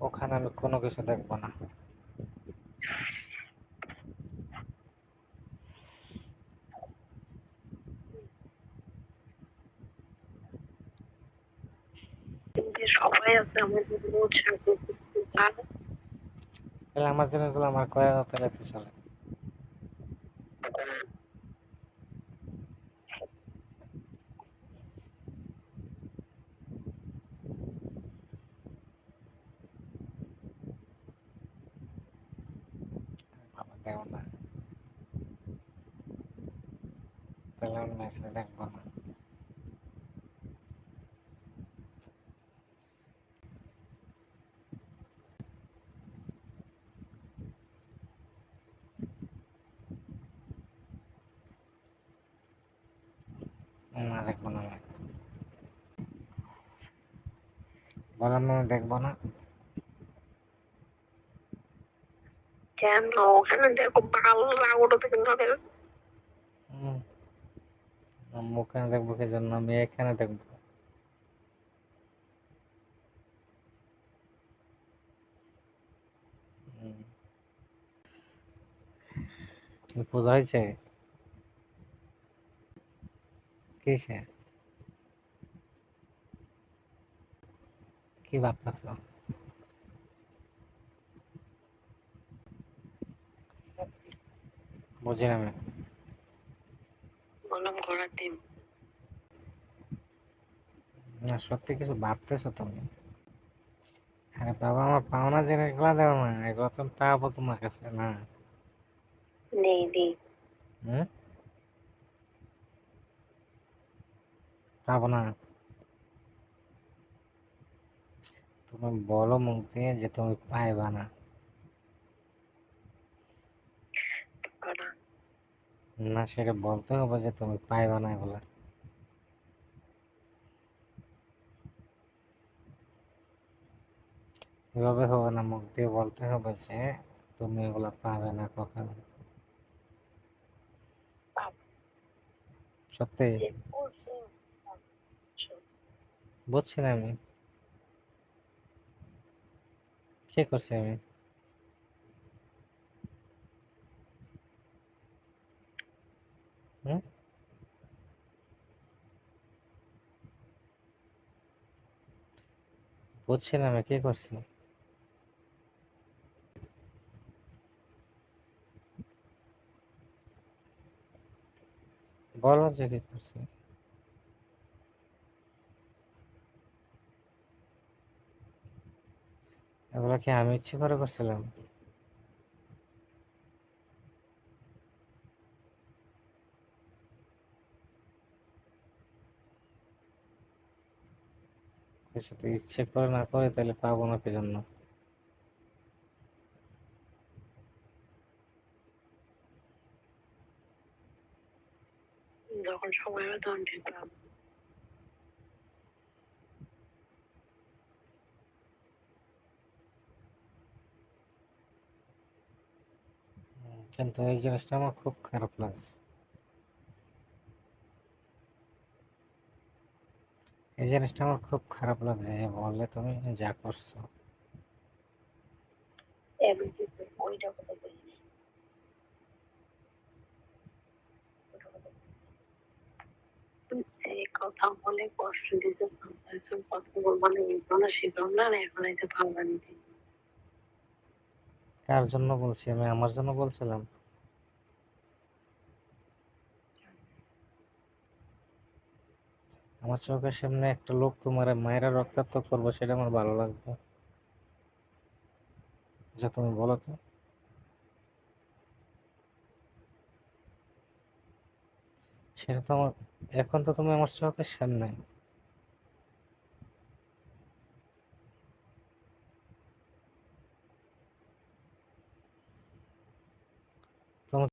ওখানে আমি কোনো কিছু দেখব না। সবাই আছে আমার বোঝা জানো। তাহলে আমার কয়ে তাহলে চলে। বাবা দেও না তাহলে আমি মেসেজ দেখব না না দেখব না আমি। বললাম না আমি দেখব না কেন ওখানে দেখো লাগছে কিন্তু আমি ওখানে দেখব কি জন্য আমি এখানে দেখব হয়েছে কিসে কি ভাবতেছ বুঝি না। আমি বললাম ঘোড়ার ডিম। না সত্যি কিছু ভাবতেছো তুমি? আরে বাবা আমার পাওনা জিনিসগুলো দেও না। এগুলো তো পাবো তোমার কাছে না? নেই। হুম? পাবো না। তুমি বলো মুখ দিয়ে যে তুমি পাইবা না। না সেটা বলতে হবে যে তুমি পাইবা না এগুলা। এভাবে হবে না মুখ দিয়ে বলতে হবে যে তুমি এগুলা পাবে না কখনো। সত্যি? বুঝছি না আমি। কি করছি আমি হুম বুঝছি না আমি, কি করছি? বলো যে কি করছি। এগুলো কি আমি ইচ্ছে করে করছিলাম? তো ইচ্ছে করে না করে তাহলে পাবো না কি জন্য যখন সময় হবে তখন ঠিক পাবো। কিন্তু এই জিনিসটা আমার খুব খারাপ লাগছে। এই জিনিসটা আমার খুব খারাপ লাগছে যে বললে তুমি যা করছ। ওইটা কথা বলিনি। বলে কষ্ট দিছে ভাবতেছে কথা বলব না এখন এই যে কার জন্য বলছি আমি? আমার জন্য বলছিলাম? আমার চোখের সামনে একটা লোক তোমার মায়েরা রক্তাক্ত করব, সেটা আমার ভালো লাগবে। যা তুমি বলো তো। সেটা তো আমার এখন তো তুমি আমার চোখের সামনে।